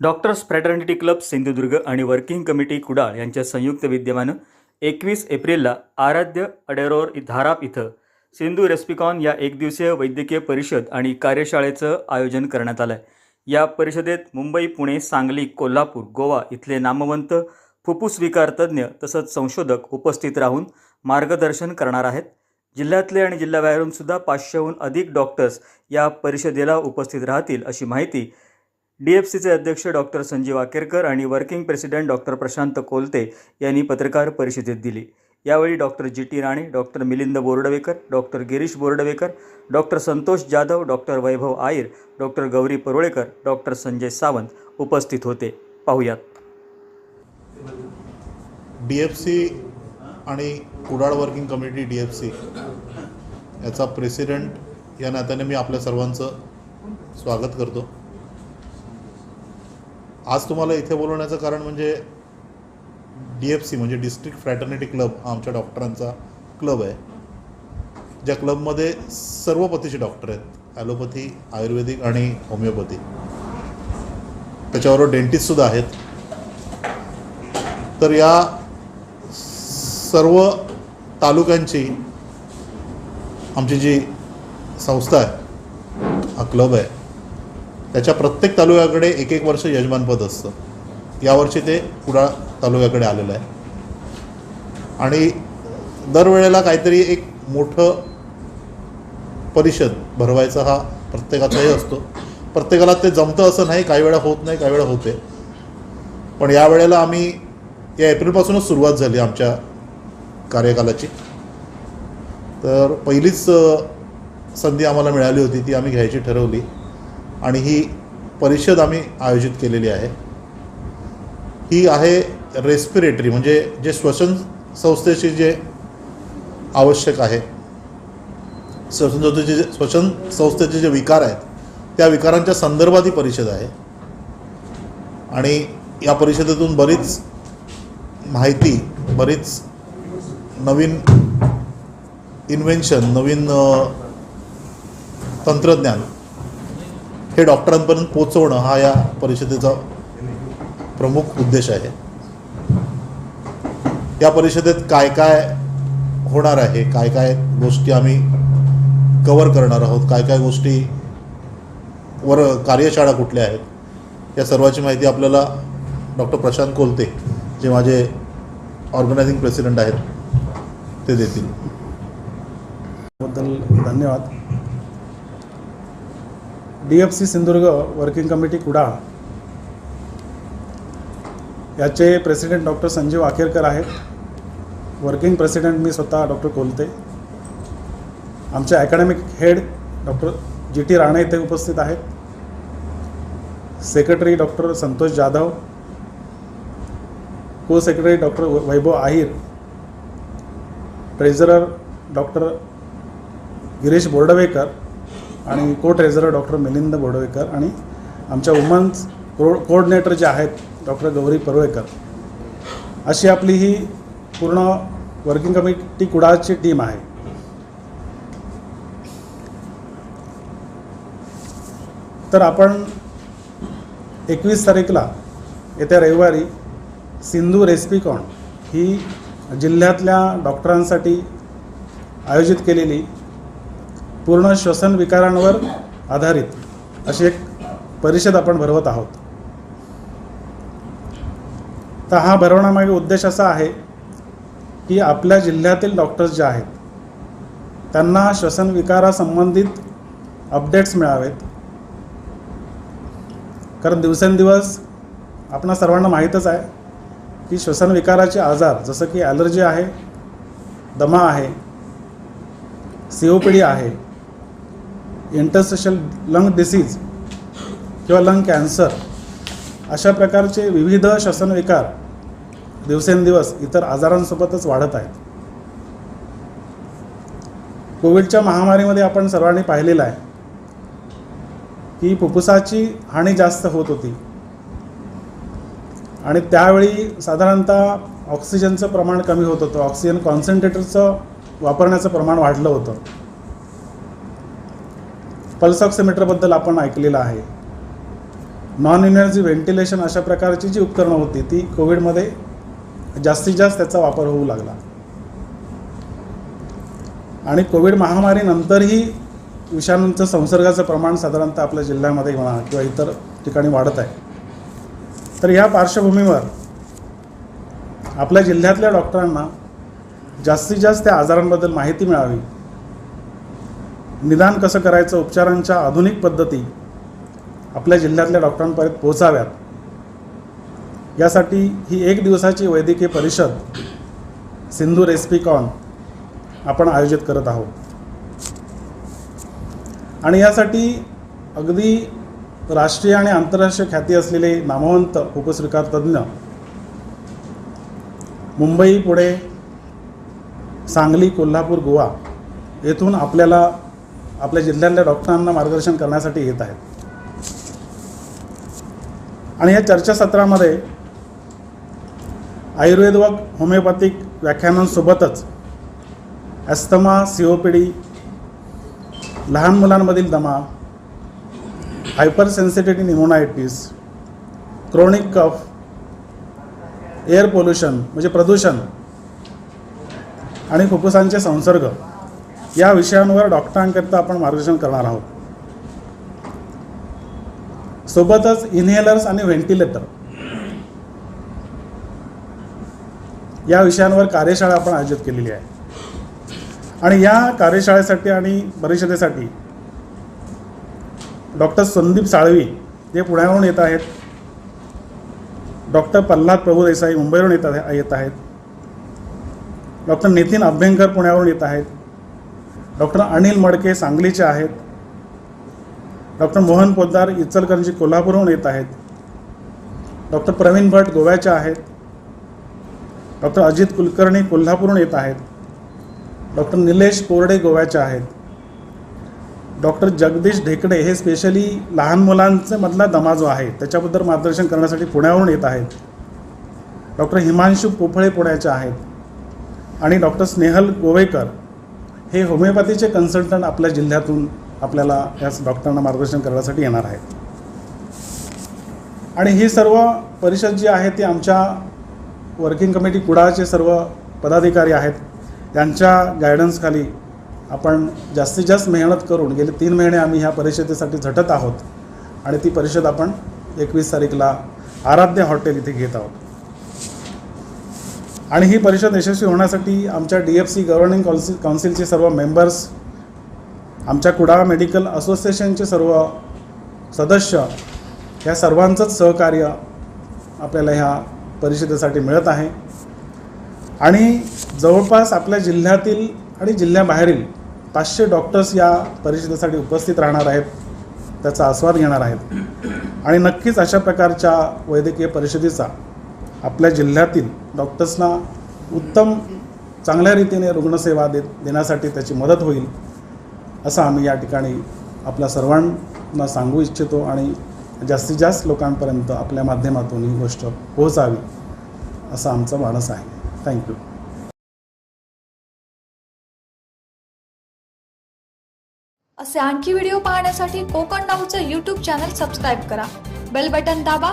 Doctors fraternity club Sindhudurg आणि working committee Kudal यांच्या संयुक्त विद्यमानं एकवीस एप्रिलला आराध्य अडेरोर धाराप इथं सिंधू रेस्पिकॉन या एकदिवसीय वैद्यकीय परिषद आणि कार्यशाळेचं आयोजन करण्यात आलं आहे या परिषदेत मुंबई पुणे सांगली कोल्हापूर गोवा इथले नामवंत फुफ्फुस विकार तज्ज्ञ तसंच संशोधक उपस्थित राहून मार्गदर्शन करणार आहेत. जिल्ह्यातले आणि जिल्ह्याबाहेरून सुद्धा पाचशेहून अधिक डॉक्टर्स या परिषदेला उपस्थित राहतील अशी माहिती डी एफ सीचे अध्यक्ष डॉक्टर संजीव आकेरकर आणि working president doctor Prashant Kolte यांनी पत्रकार परिषदेत दिली. यावेळी doctor G T Rane doctor Milind Bordwekar doctor Girish Bordwekar doctor Santosh Jadhav doctor Vaibhav Ayer doctor Gauri Parulekar doctor Sanjay Sawant उपस्थित होते. पाहुयात. डी एफ सी आणि Kudal working committee D F C याचा president या नात्याने मी आपल्या सर्वांचं स्वागत करतो. आज तुम्हाला इथे बोलवण्याचं कारण म्हणजे डी एफ सी म्हणजे डिस्ट्रिक्ट फ्रॅटर्निटी क्लब हा आमच्या डॉक्टरांचा क्लब आहे. ज्या क्लबमध्ये सर्व पतीचे डॉक्टर आहेत. ॲलोपॅथी आयुर्वेदिक आणि होमिओपॅथी. त्याच्याबरोबर डेंटिस्टसुद्धा आहेत. तर या सर्व तालुक्यांची आमची जी संस्था आहे हा क्लब आहे. त्याच्या प्रत्येक तालुक्याकडे एक एक वर्ष यजमानपद असतं. यावर्षी ते कुडाळ तालुक्याकडे आलेलं आहे. आणि दरवेळेला काहीतरी एक मोठं परिषद भरवायचा हा प्रत्येकाचाही असतो. प्रत्येकाला ते जमतं असं नाही काही वेळा होत नाही काही वेळा होते. पण यावेळेला आम्ही या एप्रिलपासूनच सुरुवात झाली आमच्या कार्यकालाची. तर पहिलीच संधी आम्हाला मिळाली होती ती आम्ही घ्यायची ठरवली. आणि ही परिषद आम्ही आयोजित केलेली आहे. ही आहे रेस्पिरेटरी म्हणजे जे श्वसन संस्थेचे जे आवश्यक आहे. श्वसन संस्थेचे जे श्वसन संस्थेचे जे विकार आहेत त्या विकारांच्या संदर्भात ही परिषद आहे. आणि या परिषदेतून बरीच माहिती बरीच नवीन इन्व्हेन्शन नवीन तंत्रज्ञान हे डॉक्टरांपर्यंत पोचवणं हा या परिषदेचा प्रमुख उद्देश आहे. या परिषदेत काय काय होणार आहे काय काय गोष्टी आम्ही कवर करणार आहोत काय काय गोष्टी वर कार्यशाळा कुठल्या आहेत या सर्वाची माहिती आपल्याला डॉक्टर प्रशांत कोलते जे माझे ऑर्गनायझिंग प्रेसिडेंट आहेत ते देतील. बद्दल धन्यवाद. D F C Sindhudurg working committee Kudal याचे प्रेसिडेंट डॉक्टर संजीव आखेरकर आहेत. वर्किंग प्रेसिडेंट मी स्वतः डॉक्टर कोलते. आमचे academic head doctor G T Rane इथे उपस्थित आहेत. Secretary doctor Santosh Jadhav. Co secretary doctor Vaibhav Ahir. Treasurer doctor Girish Bordwekar. आणि co treasurer doctor Milind बोडवेकर आणि आमच्या वुमन्स को कोऑर्डिनेटर जे आहेत डॉक्टर गौरी परवेकर अशी आपली ही पूर्ण वर्किंग कमिटी कुडाळची टीम आहे. तर आपण एकवीस तारीखला येत्या रविवारी सिंधू रेस्पिकॉन ही जिल्ह्यातल्या डॉक्टरांसाठी आयोजित केलेली पूर्ण श्वसन विकारांवर आधारित अशी एक परिषद आपण भरवत आहोत. तर हा भरवण्यामागे उद्देश असा आहे की आपल्या जिल्ह्यातील डॉक्टर्स जे आहेत त्यांना श्वसन विकारासंबंधित अपडेट्स मिळावेत. कारण दिवसेंदिवस आपणा सर्वांना माहीतच आहे की श्वसन विकाराचे आजार जसं की ॲलर्जी आहे दमा आहे सी ओ पी डी आहे इंटरसेशल लंग डिसीज किंवा लंग कॅन्सर अशा प्रकारचे विविध श्वसनविकार दिवसेंदिवस इतर आजारांसोबतच वाढत आहेत. कोविडच्या महामारीमध्ये आपण सर्वांनी पाहिलेलं आहे की फुफ्फुसाची हानी जास्त होत होती. आणि त्यावेळी साधारणतः ऑक्सिजनचं प्रमाण कमी होत होतं. ऑक्सिजन कॉन्सन्ट्रेटरचं वापरण्याचं प्रमाण वाढलं होतं. पल्स ऑक्सिमीटरबद्दल आपण ऐकलेलं आहे. नॉन इनर्जी व्हेंटिलेशन अशा प्रकारची जी उपकरणं होती ती कोविडमध्ये जास्तीत जास्त त्याचा वापर होऊ लागला. आणि कोविड महामारीनंतरही विषाणूंचं संसर्गाचं प्रमाण साधारणतः आपल्या जिल्ह्यामध्ये म्हणा किंवा इतर ठिकाणी वाढत आहे. तर या पार्श्वभूमीवर आपल्या जिल्ह्यातल्या डॉक्टरांना जास्तीत जास्त त्या आजारांबद्दल माहिती मिळावी. निदान कसं करायचं? उपचारांच्या आधुनिक पद्धती आपल्या जिल्ह्यातल्या डॉक्टरांपर्यंत पोहोचाव्यात. यासाठी ही एक दिवसाची वैद्यकीय परिषद सिंधू रेस्पिकॉन आपण आयोजित करत आहोत. आणि यासाठी अगदी राष्ट्रीय आणि आंतरराष्ट्रीय ख्याती असलेले नामवंत उपस्वीकार तज्ज्ञ मुंबई पुणे सांगली कोल्हापूर गोवा येथून आपल्याला आपल्या जिल्ह्यातल्या डॉक्टरांना मार्गदर्शन करण्यासाठी येत आहेत. आणि या चर्चासत्रामध्ये आयुर्वेद व homeopathic व्याख्यानांसोबतच asthma C O P D लहान मुलांमधील दमा hypersensitivity pneumonitis chronic cough air pollution म्हणजे प्रदूषण आणि फुफ्फुसांचे संसर्ग या विषयांवर डॉक्टरांकरिता आपण मार्गदर्शन करणार आहोत. सोबतच इन्हेलर्स आणि व्हेंटिलेटर. या विषयांवर कार्यशाळा आपण आयोजित केलेली आहे. आणि या कार्यशाळेसाठी आणि परिषदेसाठी डॉक्टर संदीप साळवी जे पुण्यावरून येत आहेत. डॉक्टर प्रल्हाद प्रभू देसाई मुंबईवरून येत येत आहेत. डॉक्टर नितीन अभ्यंकर पुण्यावरून येत आहेत. डॉक्टर अनिल मडके सांगलीचे आहेत. डॉक्टर मोहन पोद्दार इचलकरंजी कोल्हापूरहून येत आहेत. डॉक्टर प्रवीण भट गोव्याच्या आहेत. डॉक्टर अजित कुलकर्णी कोल्हापूरहून येत आहेत. डॉक्टर निलेश कोरडे गोव्याचे आहेत. डॉक्टर जगदीश ढेकडे हे स्पेशली लहान मुलांचे मधला दमा जो आहे. त्याच्याबद्दल मार्गदर्शन करण्यासाठी पुण्यावरून येत आहेत. डॉक्टर हिमांशू पोफळे पुण्याच्या आहेत. आणि डॉक्टर स्नेहल गोवेकर हे होमिओपॅथीचे कन्सल्टंट आपल्या जिल्ह्यातून आपल्याला या डॉक्टरांना मार्गदर्शन करण्यासाठी येणार आहेत. आणि ही सर्व परिषद जी आहे ती आमच्या वर्किंग कमिटी कुडाळचे सर्व पदाधिकारी आहेत. त्यांच्या गायडन्सखाली आपण जास्तीत जास्त मेहनत करून गेले तीन महिने आम्ही ह्या परिषदेसाठी झटत आहोत. आणि ती परिषद आपण एकवीस तारीखला आराध्य हॉटेल इथे घेत आहोत. आणि ही परिषद यशस्वी होण्यासाठी आमच्या D F C governing council काउन्सिलचे सर्व मेंबर्स आमच्या कुडाळ मेडिकल असोसिएशनचे सर्व सदस्य ह्या सर्वांचंच सहकार्य आपल्याला ह्या परिषदेसाठी मिळत आहे. आणि जवळपास आपल्या जिल्ह्यातील आणि जिल्ह्याबाहेरील पाचशे डॉक्टर्स या परिषदेसाठी उपस्थित राहणार आहेत त्याचा आस्वाद घेणार आहेत. आणि नक्कीच अशा प्रकारच्या वैद्यकीय परिषदेचा आपल्या जिल्ह्यातील डॉक्टर्सना उत्तम चांगल्या रीतीने रुग्णसेवा दे देण्यासाठी त्याची मदत होईल असं आम्ही या ठिकाणी आपल्या सर्वांना सांगू इच्छितो आणि जास्तीत जास्त लोकांपर्यंत आपल्या माध्यमातून ही गोष्ट पोहोचावी असं आमचं मानस आहे. थँक्यू असे आणखी व्हिडिओ पाहण्यासाठी कोकण नाऊचं यूट्यूब चॅनल सबस्क्राईब करा. बेल बटन दाबा.